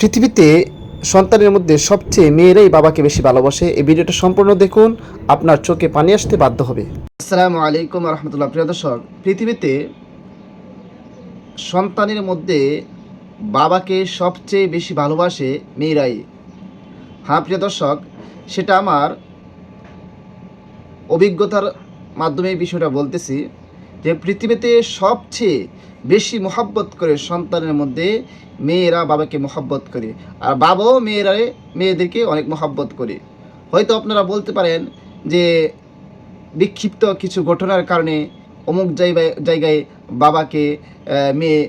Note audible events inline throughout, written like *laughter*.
পৃথিবীতে সন্তানের মধ্যে সবচেয়ে মেয়েরাই বাবাকে বেশি ভালোবাসে। এই ভিডিওটা সম্পূর্ণ দেখুন, আপনার চোখে পানি আসতে বাধ্য হবে। আসসালামু আলাইকুম রহমতুল্লাহ। প্রিয় দর্শক, পৃথিবীতে সন্তানের মধ্যে বাবাকে সবচেয়ে বেশি ভালোবাসে মেয়েরাই। হ্যাঁ প্রিয় দর্শক, সেটা আমার অভিজ্ঞতার মাধ্যমে বিষয়টা বলতেছি। যে পৃথিবীতে সবচেয়ে বেশি মোহাব্বত করে সন্তানের মধ্যে মেয়েরা বাবাকে মোহাব্বত করে, আর বাবাও মেয়েরা, মেয়েদেরকে অনেক মোহাব্বত করে। হয়তো আপনারা বলতে পারেন যে বিক্ষিপ্ত কিছু ঘটনার কারণে অমুক জায়গায় জায়গায় বাবাকে মেয়ে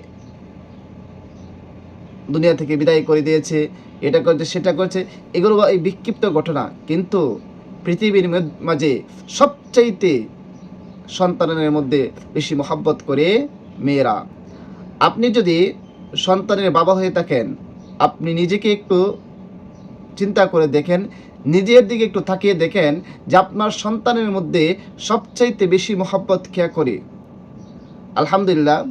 দুনিয়া থেকে বিদায় করে দিয়েছে, এটা করছে, সেটা করছে, এগুলো এই বিক্ষিপ্ত ঘটনা। কিন্তু পৃথিবীর মাঝে সবচাইতে সন্তানের মধ্যে বেশি মহাব্বত করে মেয়েরা। আপনি যদি সন্তানের বাবা হয়ে থাকেন, আপনি নিজেকে একটু চিন্তা করে দেখেন, নিজের দিকে একটু তাকিয়ে দেখেন যে আপনার সন্তানের মধ্যে সবচাইতে বেশি মহাব্বত খেয়া করে। আলহামদুলিল্লাহ,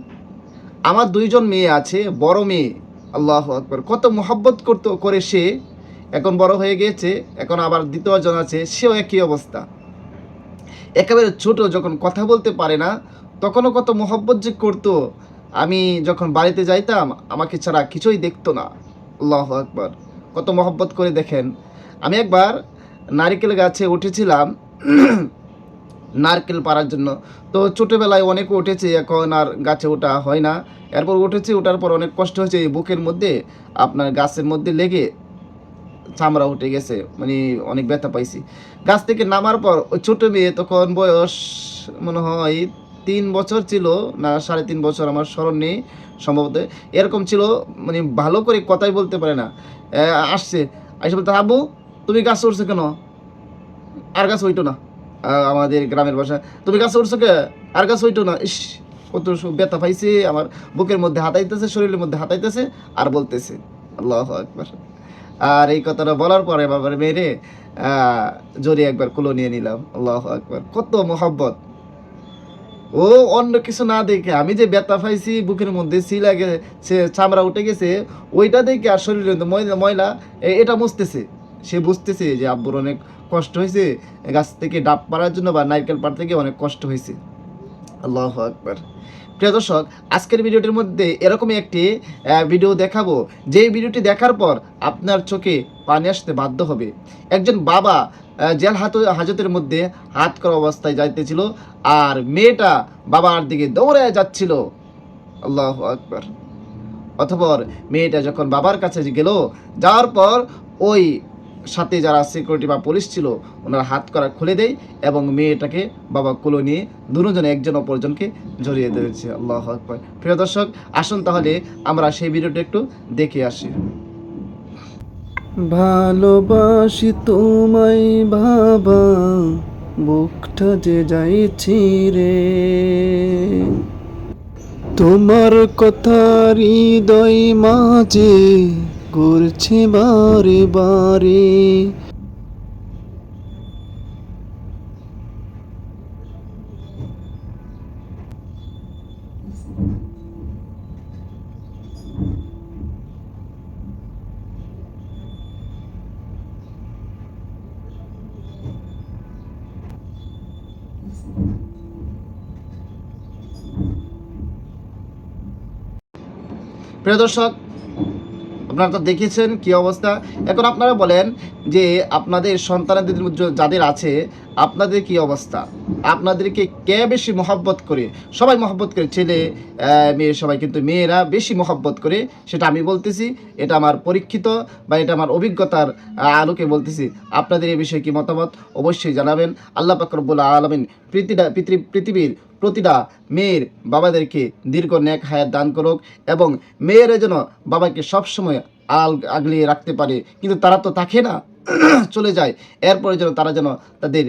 আমার দুইজন মেয়ে আছে, বড় মেয়ে, আল্লাহ আকবর, কত মোহাব্বত করতো, করে সে এখন বড় হয়ে গিয়েছে, এখন আবার দ্বিতীয় জন আছে, সেও একই অবস্থা। একেবারে ছোট, যখন কথা বলতে পারে না, তখনও কত মোহব্বত যে করতো। আমি যখন বাড়িতে যাইতাম, আমাকে ছাড়া কিছুই দেখতো না। আল্লাহ আকবর, কত মহব্বত করে দেখেন। আমি একবার নারিকেল গাছে উঠেছিলাম, *clears throat* নারকেল পাড়ার জন্য। তো ছোটোবেলায় অনেক উঠেছে, এখন আর গাছে ওঠা হয় না। এরপর উঠেছি ওঠার পর অনেক কষ্ট হয়েছে বুকের মধ্যে, আপনার গাছের মধ্যে লেগে চামড়া উঠে গেছে মানে অনেক ব্যথা পাইছি। গাছ থেকে নামার পর ওই ছোট মেয়ে তখন বয়স মনে হয় তিন বছর ছিল না সাড়ে তিন বছর আমার স্মরণ নেই সম্ভবত। এরকম ছিল মানে ভালো করে কথাই বলতে পারে না। আসছে আসে বলতে আবু তুমি গাছ উঠছো কেন? আর গাছ হইতো না। আমাদের গ্রামের ভাষা তুমি গাছ উঠছো কে? আর গাছ হইতো না। ইস, কত ব্যথা পাইছে, আমার বুকের মধ্যে হাতাইতেছে, শরীরের মধ্যে হাতাইতেছে, আর বলতেছে, আল্লাহ একবার আর এই কথাটা বলার পরে বাবার মেরে জোরে একবার কুলো নিয়ে নিলাম। আল্লাহ একবার কত মোহাব্বত। ও অন্য কিছু না দেখে আমি যে ব্যথা পাইছি, বুকের মধ্যে সিলা গেছে চামড়া উঠে গেছে, ওইটা দেখে আর শরীরের ময়লা এটা মুছতেছে। সে বুঝতেছে যে আব্বুর অনেক কষ্ট হয়েছে, গাছ থেকে ডাব পাড়ার জন্য বা নারকেল পাড় থেকে অনেক কষ্ট হয়েছে। আল্লাহ আকবার। প্রিয় দর্শক, আজকের ভিডিওটির মধ্যে এরকমই একটি ভিডিও দেখাবো। যে ভিডিওটি দেখার পর আপনার চোখে পানি আসতে বাধ্য হবে। একজন বাবা জেল হাত, হাজতের মধ্যে হাত করা অবস্থায় যাইতেছিল আর মেয়েটা বাবার দিকে দৌড়ে যাচ্ছিল। আল্লাহ আকবার। অথপর মেয়েটা যখন বাবার কাছে গেল, যাওয়ার পর ওই সাথে যারা সিকিউরিটি বা পুলিশ ছিল, ওনারা হাত করা খুলে দেয় এবং মেয়েটাকে বাবা কোলো নিয়ে দুজনে একজন অপরজনকে জড়িয়ে দিয়েছে আল্লাহ আকবার। প্রিয় দর্শক, আসুন তাহলে আমরা সেই ভিডিওটা একটু দেখে আসি। ভালোবাসি তোমায় বাবা, বুকটা যে যাইছি রে তোমার কথা হৃদয় মাঝে করছে বারে বারে। প্রিয় দর্শক আপনারা তো দেখেছেন কি অবস্থা? এখন আপনারা বলেন যে আপনাদের সন্তানদের যাদের আছে, আপনাদের কি অবস্থা? আপনাদেরকে কে বেশি মহব্বত করে? সবাই মহব্বত করে, ছেলে মেয়ে, সবাই। কিন্তু মেয়েরা বেশি মহব্বত করে, সেটা আমি বলতেছি, এটা আমার পরীক্ষিত বা এটা আমার অভিজ্ঞতার আলোকে বলতেছি। আপনাদের এই বিষয়ে কি মতামত? অবশ্যই জানাবেন। আল্লাহ পাকরবুল আলমিন পৃথিবীটা পৃথিবী পৃথিবীর প্রতিটা মেয়ের বাবাদেরকে দীর্ঘ ন্যাক হায়াত দান করুক এবং মেয়েরা যেন বাবাকে সবসময় আল আগলিয়ে রাখতে পারে। কিন্তু তারা তো থাকে না, *clears throat* চলে যায়। এরপরে যেন তারা যেন তাদের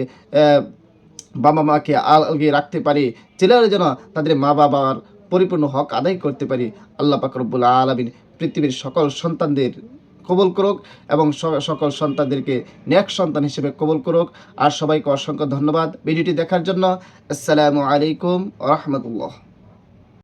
বাবা মাকে আল আগিয়ে রাখতে পারে ছেলেরা যেন তাদের মা বাবার পরিপূর্ণ হক আদায় করতে পারে। আল্লাহ পাকরবুল আলমিন পৃথিবীর সকল সন্তানদের কবল করুক এবং সকল সন্তানদেরকে ন্যাক সন্তান হিসেবে কবল করুক। আর সবাইকে অসংখ্য ধন্যবাদ ভিডিওটি দেখার জন্য। আসসালামু আলাইকুম রহমতুল্লাহ।